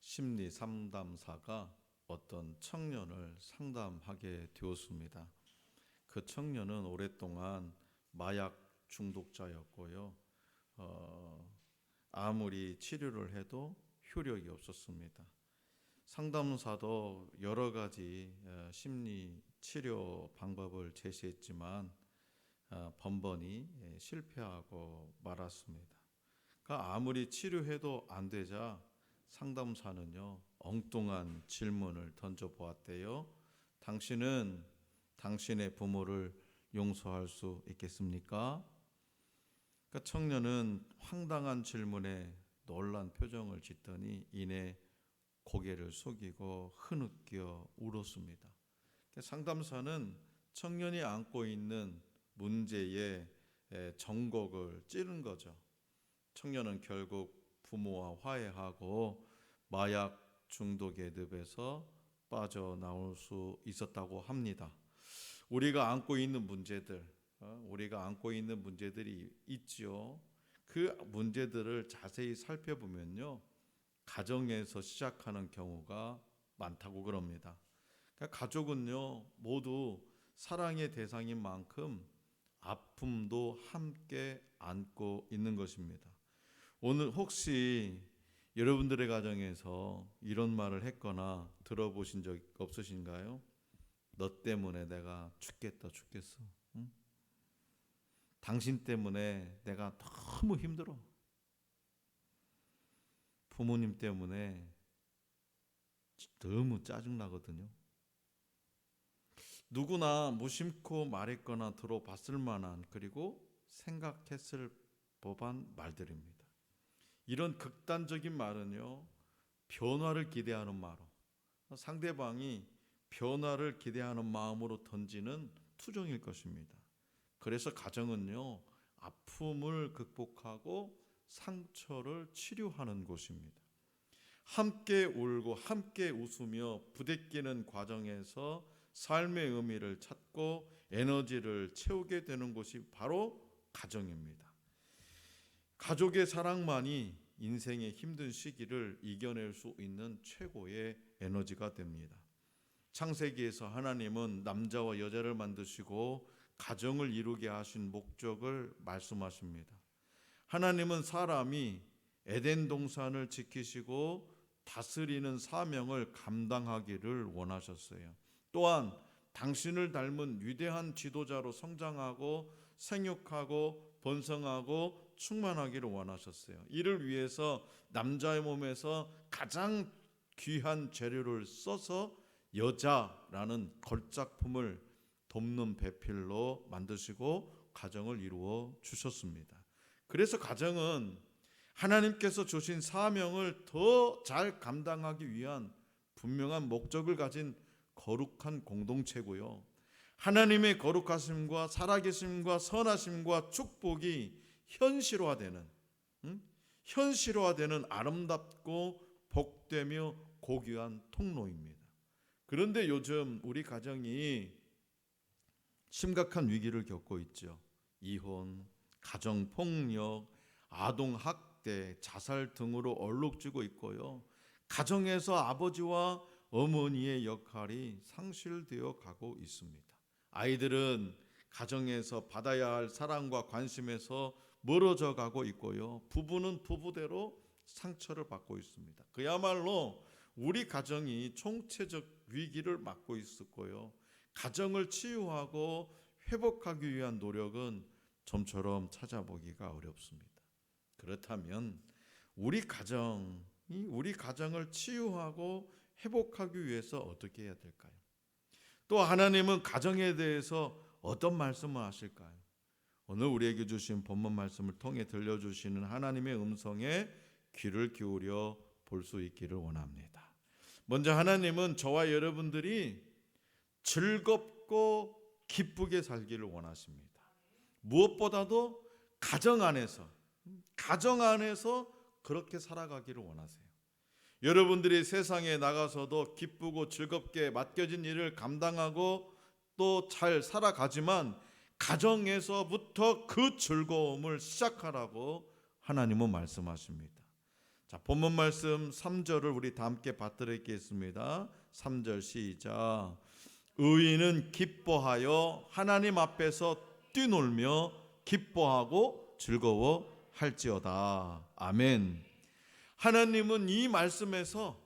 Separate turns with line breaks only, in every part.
심리 상담사가 어떤 청년을 상담하게 되었습니다. 그 청년은 오랫동안 마약 중독자였고요. 어, 아무리 치료를 해도 효력이 없었습니다. 상담사도 여러 가지 어, 심리 치료 방법을 제시했지만 어, 번번이 예, 실패하고 말았습니다. 그러니까 아무리 치료해도 안 되자 상담사는요 엉뚱한 질문을 던져 보았대요. 당신은 당신의 부모를 용서할 수 있겠습니까? 그러니까 청년은 황당한 질문에 놀란 표정을 짓더니 이내 고개를 숙이고 흐느껴 울었습니다. 그러니까 상담사는 청년이 안고 있는 문제의 에, 정곡을 찌른 거죠. 청년은 결국 부모와 화해하고 마약 중독의 늪에서 빠져나올 수 있었다고 합니다. 우리가 안고 있는 문제들, 어, 우리가 안고 있는 문제들이 있지요. 그 문제들을 자세히 살펴보면요. 가정에서 시작하는 경우가 많다고 그럽니다. 그러니까 가족은요, 모두 사랑의 대상인 만큼 아픔도 함께 안고 있는 것입니다. 오늘 혹시 여러분들의 가정에서 이런 말을 했거나 들어보신 적 없으신가요? 너 때문에 내가 죽겠다 죽겠어. 응? 당신 때문에 내가 너무 힘들어. 부모님 때문에 너무 짜증 나거든요. 누구나 무심코 말했거나 들어봤을 만한 그리고 생각했을 법한 말들입니다. 이런 극단적인 말은요, 변화를 기대하는 마로 상대방이 변화를 기대하는 마음으로 던지는 투정일 것입니다. 그래서 가정은요, 아픔을 극복하고 상처를 치료하는 곳입니다. 함께 울고 함께 웃으며 부대끼는 과정에서 삶의 의미를 찾고 에너지를 채우게 되는 곳이 바로 가정입니다. 가족의 사랑만이 인생의 힘든 시기를 이겨낼 수 있는 최고의 에너지가 됩니다. 창세기에서 하나님은 남자와 여자를 만드시고 가정을 이루게 하신 목적을 말씀하십니다. 하나님은 사람이 에덴 동산을 지키시고 다스리는 사명을 감당하기를 원하셨어요. 또한 당신을 닮은 위대한 지도자로 성장하고 생육하고 번성하고 충만하기를 원하셨어요. 이를 위해서 남자의 몸에서 가장 귀한 재료를 써서 여자라는 걸작품을 돕는 배필로 만드시고 가정을 이루어 주셨습니다. 그래서 가정은 하나님께서 주신 사명을 더 잘 감당하기 위한 분명한 목적을 가진 거룩한 공동체고요. 하나님의 거룩하심과 살아계심과 선하심과 축복이 현실화되는 음? 현실화되는 아름답고 복되며 고귀한 통로입니다. 그런데 요즘 우리 가정이 심각한 위기를 겪고 있죠. 이혼, 가정 폭력, 아동 학대, 자살 등으로 얼룩지고 있고요. 가정에서 아버지와 어머니의 역할이 상실되어 가고 있습니다. 아이들은 가정에서 받아야 할 사랑과 관심에서 멀어져 가고 있고요. 부부는 부부대로 상처를 받고 있습니다. 그야말로 우리 가정이 총체적 위기를 맞고 있었고요. 가정을 치유하고 회복하기 위한 노력은 좀처럼 찾아보기가 어렵습니다. 그렇다면 우리 가정이 우리 가정을 치유하고 회복하기 위해서 어떻게 해야 될까요? 또 하나님은 가정에 대해서 어떤 말씀을 하실까요? 오늘 우리에게 주신 본문 말씀을 통해 들려주시는 하나님의 음성에 귀를 기울여 볼 수 있기를 원합니다. 먼저 하나님은 저와 여러분들이 즐겁고 기쁘게 살기를 원하십니다. 무엇보다도 가정 안에서 가정 안에서 그렇게 살아가기를 원하세요. 여러분들이 세상에 나가서도 기쁘고 즐겁게 맡겨진 일을 감당하고 또 잘 살아가지만 가정에서부터 그 즐거움을 시작하라고 하나님은 말씀하십니다. 자, 본문 말씀 3절을 우리 다 함께 받들겠습니다. 3절 시작. 의인은 기뻐하여 하나님 앞에서 뛰놀며 기뻐하고 즐거워 할지어다. 아멘. 하나님은 이 말씀에서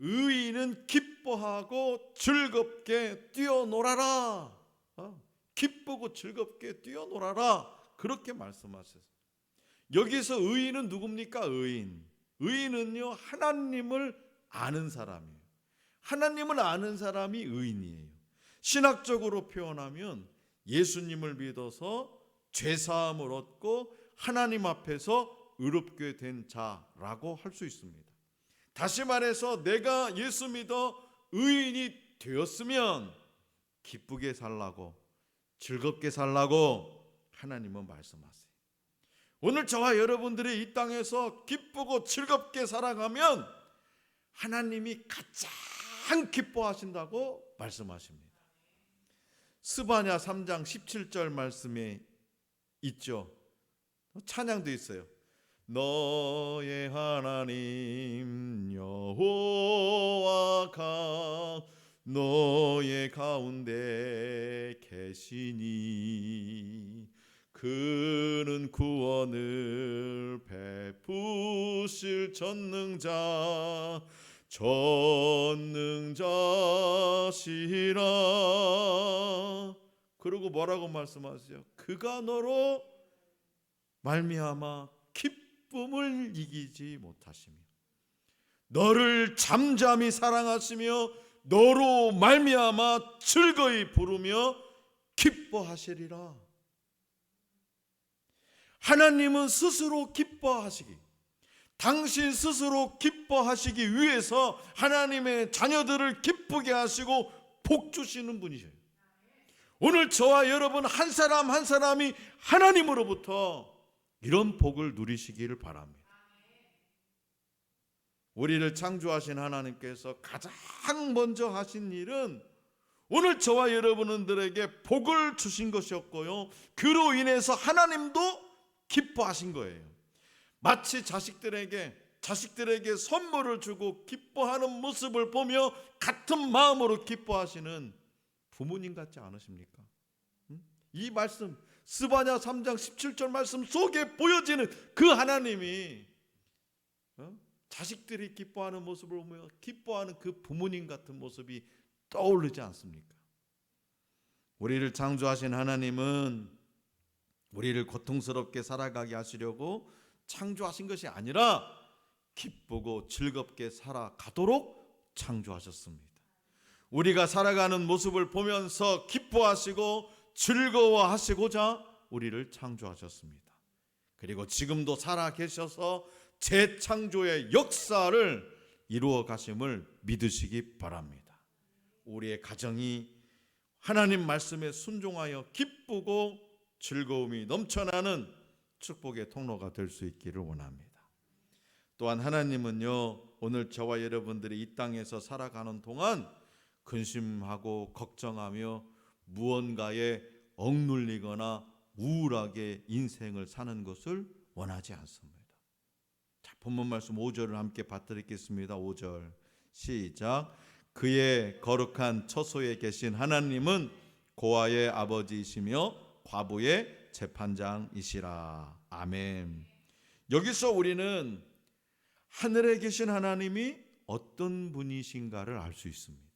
의인은 기뻐하고 즐겁게 뛰어놀아라. 어, 기쁘고 즐겁게 뛰어놀아라. 그렇게 말씀하셨어요. 여기서 의인은 누굽니까? 의인. 의인은요, 하나님을 아는 사람이에요. 하나님을 아는 사람이 의인이에요. 신학적으로 표현하면 예수님을 믿어서 죄사함을 얻고 하나님 앞에서 의롭게 된 자라고 할 수 있습니다. 다시 말해서 내가 예수 믿어 의인이 되었으면 기쁘게 살라고 즐겁게 살라고 하나님은 말씀하세요. 오늘 저와 여러분들이 이 땅에서 기쁘고 즐겁게 살아가면 하나님이 가장 기뻐하신다고 말씀하십니다. 스바냐 3장 17절 말씀에 있죠. 찬양도 있어요. 너의 하나님 여호와가 너의 가운데 계시니 그는 구원을 베푸실 전능자 전능자시라 그리고 뭐라고 말씀하세요? 그가 너로 말미암아 기쁨을 이기지 못하시며 너를 잠잠히 사랑하시며 너로 말미암아 즐거이 부르며 기뻐하시리라. 하나님은 스스로 기뻐하시기 당신 스스로 기뻐하시기 위해서 하나님의 자녀들을 기쁘게 하시고 복 주시는 분이셔요. 오늘 저와 여러분 한 사람 한 사람이 하나님으로부터 이런 복을 누리시기를 바랍니다. 우리를 창조하신 하나님께서 가장 먼저 하신 일은 오늘 저와 여러분들에게 복을 주신 것이었고요. 그로 인해서 하나님도 기뻐하신 거예요. 마치 자식들에게 자식들에게 선물을 주고 기뻐하는 모습을 보며 같은 마음으로 기뻐하시는 부모님 같지 않으십니까? 음? 이 말씀 스바냐 3장 17절 말씀 속에 보여지는 그 하나님이 어? 자식들이 기뻐하는 모습을 보며 기뻐하는 그 부모님 같은 모습이 떠오르지 않습니까? 우리를 창조하신 하나님은 우리를 고통스럽게 살아가게 하시려고 창조하신 것이 아니라 기쁘고 즐겁게 살아가도록 창조하셨습니다. 우리가 살아가는 모습을 보면서 기뻐하시고 즐거워하시고자 우리를 창조하셨습니다. 그리고 지금도 살아 계셔서 재창조의 역사를 이루어 가심을 믿으시기 바랍니다. 우리의 가정이 하나님 말씀에 순종하여 기쁘고 즐거움이 넘쳐나는 축복의 통로가 될 수 있기를 원합니다. 또한 하나님은요, 오늘 저와 여러분들이 이 땅에서 살아가는 동안 근심하고 걱정하며 무언가에 억눌리거나 우울하게 인생을 사는 것을 원하지 않습니다. 자, 본문 말씀 5절을 함께 받들겠습니다. 5절 시작. 그의 거룩한 처소에 계신 하나님은 고아의 아버지이시며 과부의 재판장이시라. 아멘. 여기서 우리는 하늘에 계신 하나님이 어떤 분이신가를 알 수 있습니다.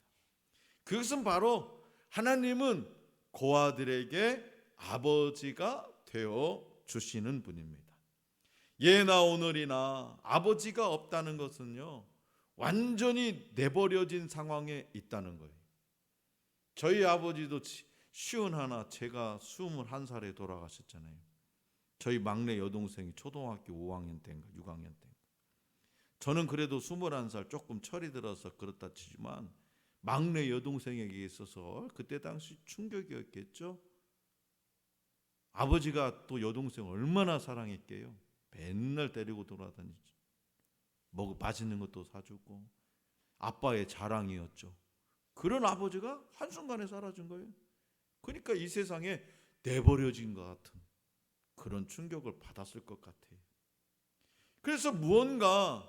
그것은 바로 하나님은 고아들에게 아버지가 되어 주시는 분입니다. 예나 오늘이나 아버지가 없다는 것은요, 완전히 내버려진 상황에 있다는 거예요. 저희 아버지도 쉬운 하나 제가 21살에 돌아가셨잖아요. 저희 막내 여동생이 초등학교 5학년 때인가 6학년 때. 저는 그래도 21살 조금 철이 들어서 그렇다 치지만 막내 여동생에게 있어서 그때 당시 충격이었겠죠. 아버지가 또 여동생 얼마나 사랑했게요. 맨날 데리고 돌아다니죠. 먹 맛있는 것도 사주고 아빠의 자랑이었죠. 그런 아버지가 한순간에 사라진 거예요. 그러니까 이 세상에 내버려진 것 같은 그런 충격을 받았을 것 같아요. 그래서 무언가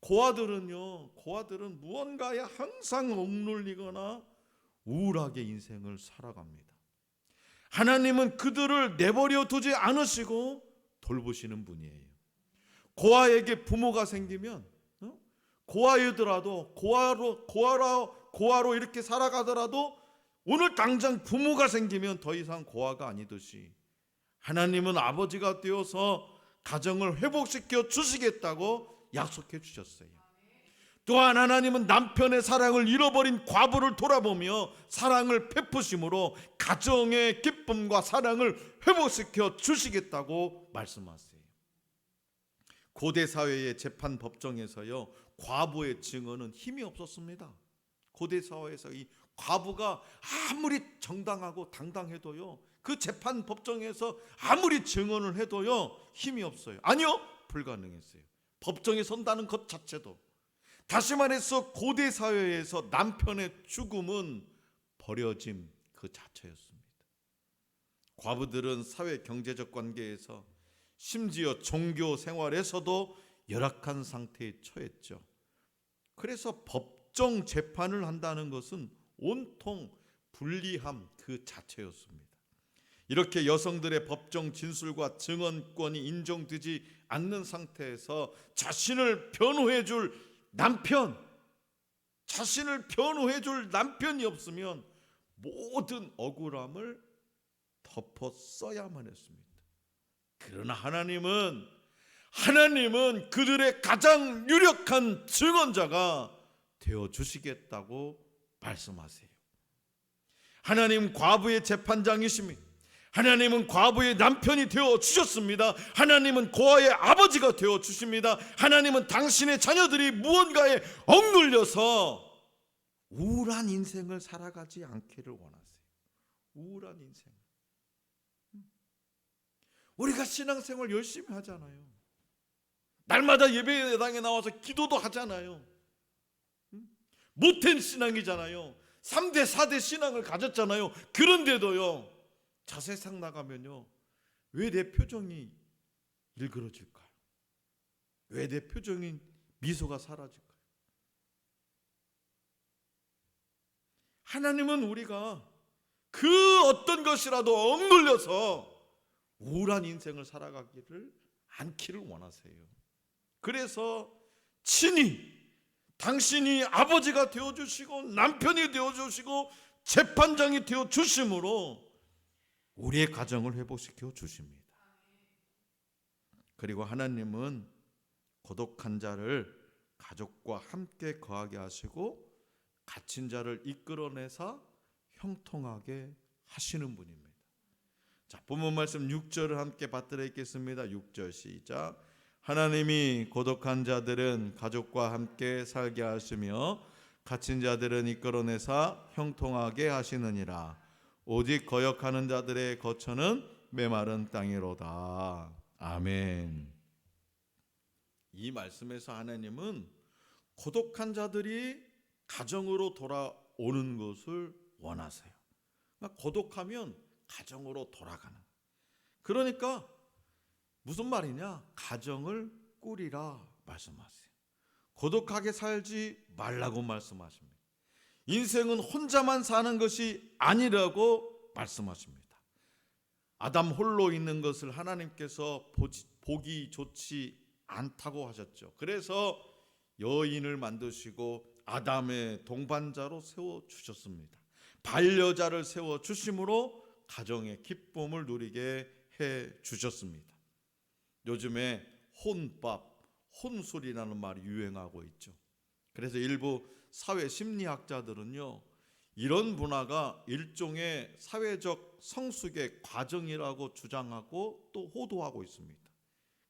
고아들은요, 고아들은 무언가에 항상 억눌리거나 우울하게 인생을 살아갑니다. 하나님은 그들을 내버려 두지 않으시고 돌보시는 분이에요. 고아에게 부모가 생기면 어? 고아이더라도 고아로 고아로 고아로 이렇게 살아가더라도 오늘 당장 부모가 생기면 더 이상 고아가 아니듯이 하나님은 아버지가 되어서 가정을 회복시켜 주시겠다고 약속해 주셨어요. 또한 하나님은 남편의 사랑을 잃어버린 과부를 돌아보며 사랑을 베푸심으로 가정의 기쁨과 사랑을 회복시켜 주시겠다고 말씀하세요. 고대 사회의 재판 법정에서요 과부의 증언은 힘이 없었습니다. 고대 사회에서 이 과부가 아무리 정당하고 당당해도요 그 재판 법정에서 아무리 증언을 해도요 힘이 없어요. 아니요 불가능했어요. 법정에 선다는 것 자체도 다시 말해서 고대 사회에서 남편의 죽음은 버려짐 그 자체였습니다. 과부들은 사회 경제적 관계에서 심지어 종교 생활에서도 열악한 상태에 처했죠. 그래서 법정 재판을 한다는 것은 온통 불리함 그 자체였습니다. 이렇게 여성들의 법정 진술과 증언권이 인정되지 않는 상태에서 자신을 변호해 줄 남편, 자신을 변호해 줄 남편이 없으면 모든 억울함을 덮어 써야만 했습니다. 그러나 하나님은 하나님은 그들의 가장 유력한 증언자가 되어 주시겠다고 말씀하세요. 하나님 과부의 재판장이십니다. 하나님은 과부의 남편이 되어 주셨습니다. 하나님은 고아의 아버지가 되어 주십니다. 하나님은 당신의 자녀들이 무언가에 억눌려서 우울한 인생을 살아가지 않기를 원하세요. 우울한 인생. 우리가 신앙생활 열심히 하잖아요. 날마다 예배당에 나와서 기도도 하잖아요. 못된 신앙이잖아요. 3대 4대 신앙을 가졌잖아요. 그런데도요. 자세상 나가면요. 왜 내 표정이 일그러질까요? 왜 내 표정인 미소가 사라질까요? 하나님은 우리가 그 어떤 것이라도 억눌려서 우울한 인생을 살아가기를 않기를 원하세요. 그래서 친히 당신이 아버지가 되어 주시고 남편이 되어 주시고 재판장이 되어 주심으로 우리의 가정을 회복시켜 주십니다. 그리고 하나님은 고독한 자를 가족과 함께 거하게 하시고 갇힌 자를 이끌어내서 형통하게 하시는 분입니다. 자, 본문 말씀 6절을 함께 받들어 읽겠습니다. 6절 시작. 하나님이 고독한 자들은 가족과 함께 살게 하시며 갇힌 자들은 이끌어내사 형통하게 하시느니라. 오직 거역하는 자들의 거처는 메마른 땅이로다. 아멘. 이 말씀에서 하나님은 고독한 자들이 가정으로 돌아오는 것을 원하세요. 그러니까 고독하면 가정으로 돌아가는. 그러니까 무슨 말이냐? 가정을 꾸리라 말씀하세요. 고독하게 살지 말라고 말씀하십니다. 인생은 혼자만 사는 것이 아니라고 말씀하십니다. 아담 홀로 있는 것을 하나님께서 보기 좋지 않다고 하셨죠. 그래서 여인을 만드시고 아담의 동반자로 세워 주셨습니다. 반려자를 세워 주심으로 가정의 기쁨을 누리게 해 주셨습니다. 요즘에 혼밥, 혼술이라는 말이 유행하고 있죠. 그래서 일부 사회 심리학자들은요, 이런 문화가 일종의 사회적 성숙의 과정이라고 주장하고 또 호도하고 있습니다.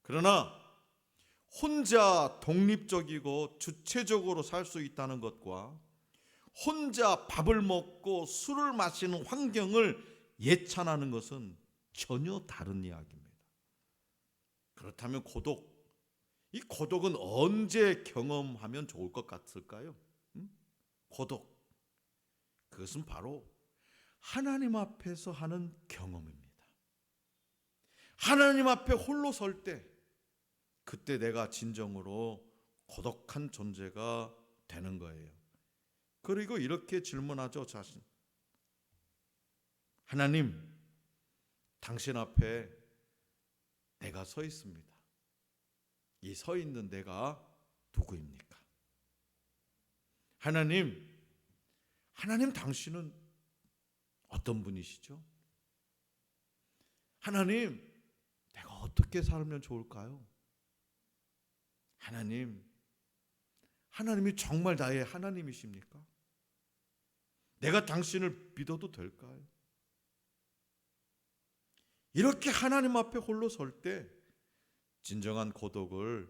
그러나 혼자 독립적이고 주체적으로 살 수 있다는 것과 혼자 밥을 먹고 술을 마시는 환경을 예찬하는 것은 전혀 다른 이야기입니다. 그렇다면 고독, 이 고독은 언제 경험하면 좋을 것 같을까요? 음? 고독. 그것은 바로 하나님 앞에서 하는 경험입니다. 하나님 앞에 홀로 설 때, 그때 내가 진정으로 고독한 존재가 되는 거예요. 그리고 이렇게 질문하죠, 자신. 하나님, 당신 앞에 내가 서 있습니다. 이 서 있는 내가 누구입니까? 하나님, 하나님 당신은 어떤 분이시죠? 하나님, 내가 어떻게 살면 좋을까요? 하나님, 하나님이 정말 나의 하나님이십니까? 내가 당신을 믿어도 될까요? 이렇게 하나님 앞에 홀로 설 때 진정한 고독을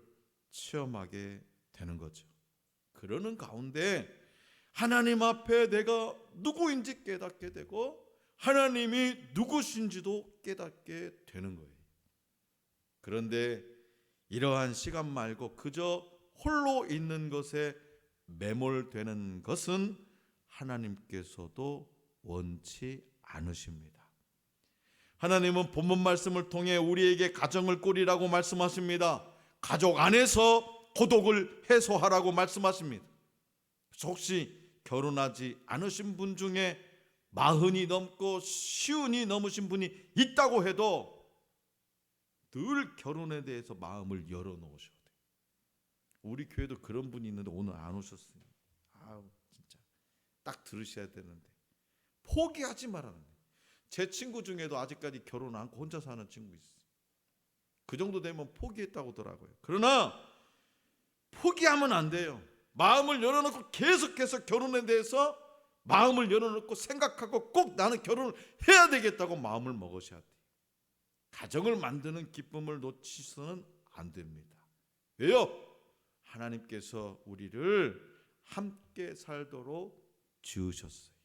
체험하게 되는 거죠. 그러는 가운데 하나님 앞에 내가 누구인지 깨닫게 되고 하나님이 누구신지도 깨닫게 되는 거예요. 그런데 이러한 시간 말고 그저 홀로 있는 것에 매몰되는 것은 하나님께서도 원치 않으십니다. 하나님은 본문 말씀을 통해 우리에게 가정을 꾸리라고 말씀하십니다. 가족 안에서 고독을 해소하라고 말씀하십니다. 혹시 결혼하지 않으신 분 중에 마흔이 넘고 시운이 넘으신 분이 있다고 해도 늘 결혼에 대해서 마음을 열어놓으셔야 돼요. 우리 교회도 그런 분이 있는데 오늘 안 오셨어요. 아우 진짜 딱 들으셔야 되는데 포기하지 거예요. 제 친구 중에도 아직까지 결혼 안 하고 혼자 사는 친구 있어요. 그 정도 되면 포기했다고 하더라고요. 그러나 포기하면 안 돼요. 마음을 열어놓고 계속해서 결혼에 대해서 마음을 열어놓고 생각하고 꼭 나는 결혼을 해야 되겠다고 마음을 먹으셔야 돼요. 가정을 만드는 기쁨을 놓치서는 안 됩니다. 왜요? 하나님께서 우리를 함께 살도록 지으셨어요.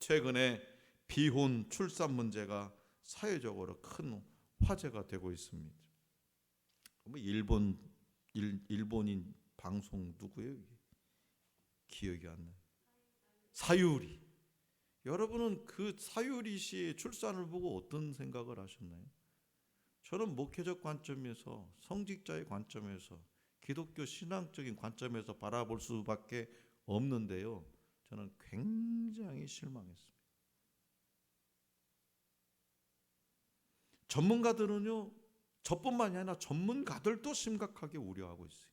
최근에 비혼 출산 문제가 사회적으로 큰 화제가 되고 있습니다. 뭐 일본 일, 일본인 방송 누구예요? 기억이 안 나요. 사유리. 여러분은 그 사유리 씨의 출산을 보고 어떤 생각을 하셨나요? 저는 목회적 관점에서 성직자의 관점에서 기독교 신앙적인 관점에서 바라볼 수밖에 없는데요. 저는 굉장히 실망했습니다. 전문가들은요, 저뿐만이 아니라 전문가들도 심각하게 우려하고 있어요.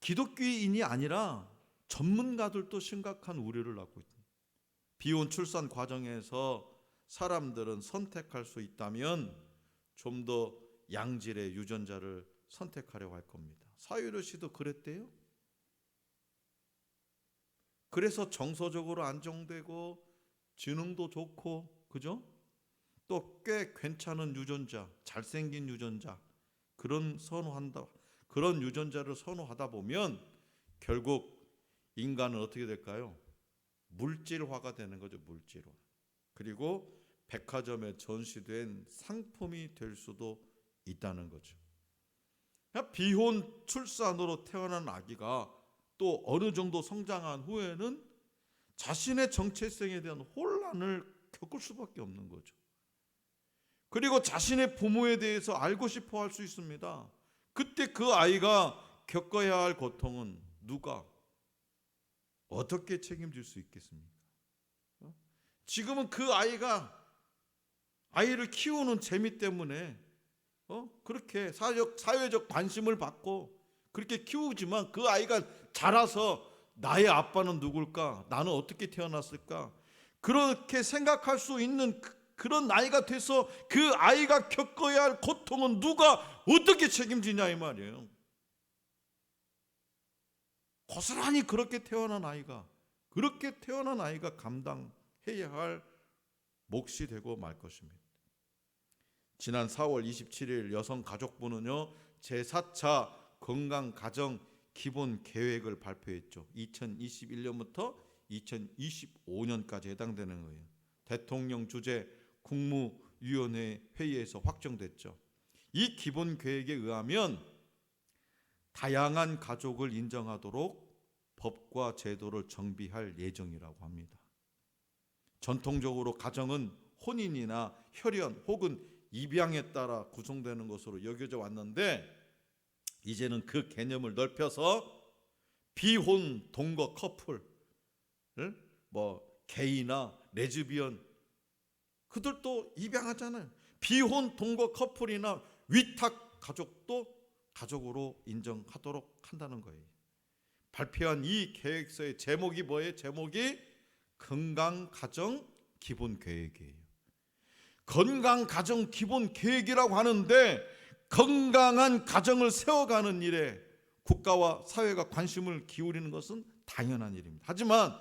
기독교인이 아니라 전문가들도 심각한 우려를 갖고 있다. 비혼 출산 과정에서 사람들은 선택할 수 있다면 좀 더 양질의 유전자를 선택하려고 할 겁니다. 사유르 씨도 그랬대요. 그래서 정서적으로 안정되고 지능도 좋고 그죠? 또 꽤 괜찮은 유전자, 잘생긴 유전자 그런 선호한다. 그런 유전자를 선호하다 보면 결국 인간은 어떻게 될까요? 물질화가 되는 거죠, 물질화. 그리고 백화점에 전시된 상품이 될 수도 있다는 거죠. 비혼 출산으로 태어난 아기가 또 어느 정도 성장한 후에는 자신의 정체성에 대한 혼란을 겪을 수밖에 없는 거죠. 그리고 자신의 부모에 대해서 알고 싶어 할 수 있습니다. 그때 그 아이가 겪어야 할 고통은 누가 어떻게 책임질 수 있겠습니까? 어? 지금은 그 아이가 아이를 키우는 재미 때문에 어? 그렇게 사회적, 사회적 관심을 받고 그렇게 키우지만 그 아이가 자라서 나의 아빠는 누굴까? 나는 어떻게 태어났을까? 그렇게 생각할 수 있는 그, 그런 나이가 돼서 그 아이가 겪어야 할 고통은 누가 어떻게 책임지냐 이 말이에요. 고스란히 그렇게 태어난 아이가 그렇게 태어난 아이가 감당해야 할 몫이 되고 말 것입니다. 지난 4월 27일 여성 가족부는요 제4차 건강 가정 기본 계획을 발표했죠. 2021년부터 2025년까지 해당되는 거예요. 대통령 주재 국무위원회 회의에서 확정됐죠. 이 기본 계획에 의하면 다양한 가족을 인정하도록 법과 제도를 정비할 예정이라고 합니다. 전통적으로 가정은 혼인이나 혈연 혹은 입양에 따라 구성되는 것으로 여겨져 왔는데 이제는 그 개념을 넓혀서 비혼 동거 커플, 뭐 게이나 레즈비언 그들도 입양하잖아요. 비혼 동거 커플이나 위탁 가족도 가족으로 인정하도록 한다는 거예요. 발표한 이 계획서의 제목이 뭐예요? 제목이 건강 가정 기본 계획이에요. 건강 가정 기본 계획이라고 하는데 건강한 가정을 세워가는 일에 국가와 사회가 관심을 기울이는 것은 당연한 일입니다. 하지만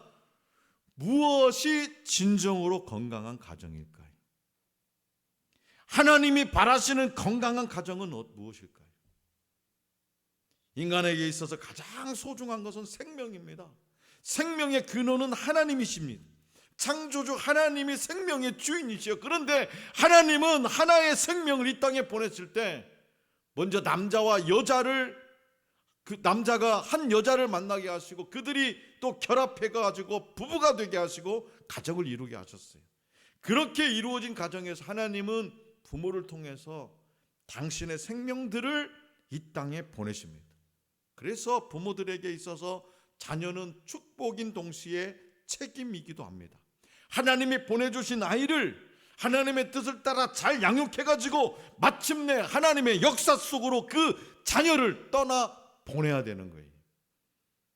무엇이 진정으로 건강한 가정일까요? 하나님이 바라시는 건강한 가정은 어- 무엇일까요? 인간에게 있어서 가장 소중한 것은 생명입니다. 생명의 근원은 하나님이십니다. 창조주 하나님이 생명의 주인이시요. 그런데 하나님은 하나의 생명을 이 땅에 보냈을 때 먼저 남자와 여자를 그 남자가 한 여자를 만나게 하시고 그들이 또 결합해 가지고 부부가 되게 하시고 가정을 이루게 하셨어요. 그렇게 이루어진 가정에서 하나님은 부모를 통해서 당신의 생명들을 이 땅에 보내십니다. 그래서 부모들에게 있어서 자녀는 축복인 동시에 책임이기도 합니다. 하나님이 보내주신 아이를 하나님의 뜻을 따라 잘 양육해가지고 마침내 하나님의 역사 속으로 그 자녀를 떠나 보내야 되는 거예요.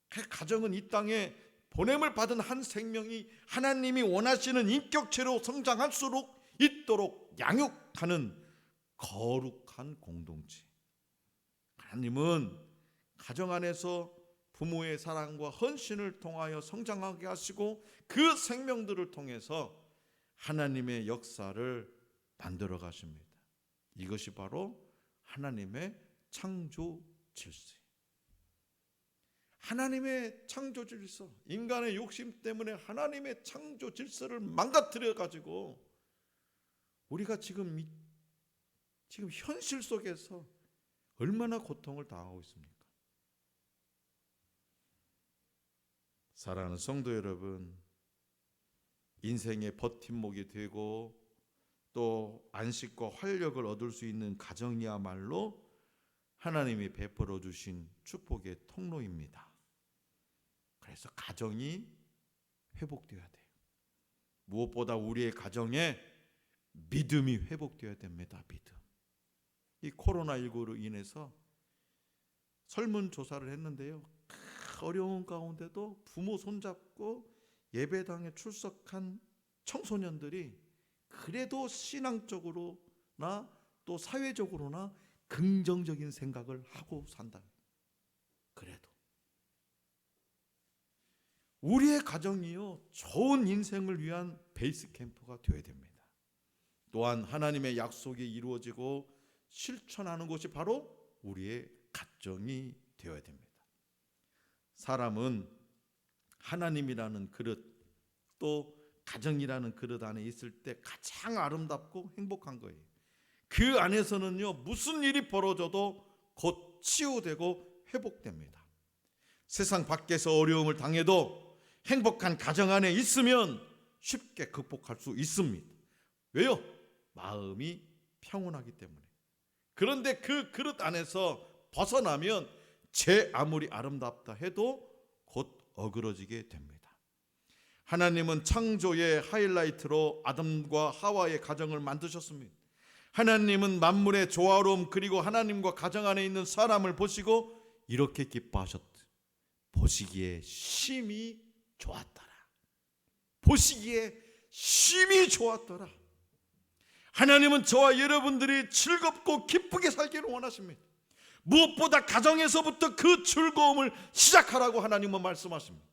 그 가정은 이 땅에 보냄을 받은 한 생명이 하나님이 원하시는 인격체로 성장할수록 있도록 양육하는 거룩한 공동체. 하나님은 가정 안에서 부모의 사랑과 헌신을 통하여 성장하게 하시고 그 생명들을 통해서 하나님의 역사를 만들어 가십니다. 이것이 바로 하나님의 창조 질서. 하나님의 창조 질서, 인간의 욕심 때문에 하나님의 창조 질서를 망가뜨려 가지고 우리가 지금 이- 지금 현실 속에서 얼마나 고통을 당하고 있습니까? 사랑하는 성도 여러분, 인생의 버팀목이 되고 또 안식과 활력을 얻을 수 있는 가정이야말로 하나님이 베풀어 주신 축복의 통로입니다. 그래서 가정이 회복되어야 돼요. 무엇보다 우리의 가정에 믿음이 회복되어야 됩니다. 믿음. 이 코로나 19로 인해서 설문 조사를 했는데요. 그 어려운 가운데도 부모 손잡고 예배당에 출석한 청소년들이 그래도 신앙적으로나 또 사회적으로나 긍정적인 생각을 하고 산다. 그래도 우리의 가정이요 좋은 인생을 위한 베이스 캠프가 되어야 됩니다. 또한 하나님의 약속이 이루어지고 실천하는 것이 바로 우리의 가정이 되어야 됩니다. 사람은 하나님이라는 그릇 또 가정이라는 그릇 안에 있을 때 가장 아름답고 행복한 거예요. 그 안에서는요 무슨 일이 벌어져도 곧 치유되고 회복됩니다. 세상 밖에서 어려움을 당해도 행복한 가정 안에 있으면 쉽게 극복할 수 있습니다. 왜요? 마음이 평온하기 때문에. 그런데 그 그릇 안에서 벗어나면 제 아무리 아름답다 해도 곧 어그러지게 됩니다. 하나님은 창조의 하이라이트로 아담과 하와의 가정을 만드셨습니다. 하나님은 만물의 조화로움 그리고 하나님과 가정 안에 있는 사람을 보시고 이렇게 기뻐하셨다. 보시기에 심히 좋았더라. 보시기에 심히 좋았더라. 하나님은 저와 여러분들이 즐겁고 기쁘게 살기를 원하십니다. 무엇보다 가정에서부터 그 즐거움을 시작하라고 하나님은 말씀하십니다.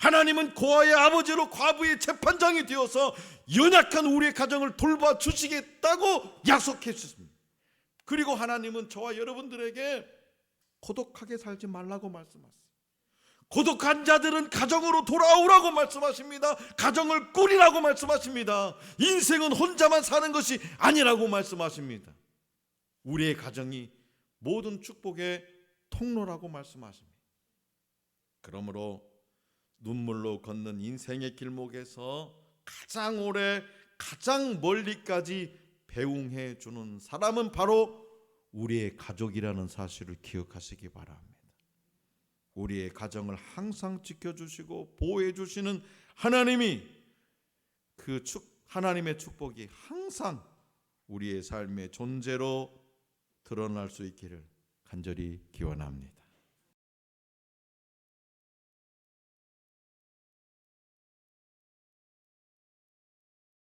하나님은 고아의 아버지로 과부의 재판장이 되어서 연약한 우리의 가정을 돌봐 주시겠다고 약속해 주셨습니다. 그리고 하나님은 저와 여러분들에게 고독하게 살지 말라고 말씀하세요. 고독한 자들은 가정으로 돌아오라고 말씀하십니다. 가정을 꾸리라고 말씀하십니다. 인생은 혼자만 사는 것이 아니라고 말씀하십니다. 우리의 가정이 모든 축복의 통로라고 말씀하십니다. 그러므로 눈물로 걷는 인생의 길목에서 가장 오래 가장 멀리까지 배웅해 주는 사람은 바로 우리의 가족이라는 사실을 기억하시기 바랍니다. 우리의 가정을 항상 지켜주시고 보호해 주시는 하나님이 그 축, 하나님의 축복이 항상 우리의 삶의 존재로 드러날 수 있기를 간절히 기원합니다.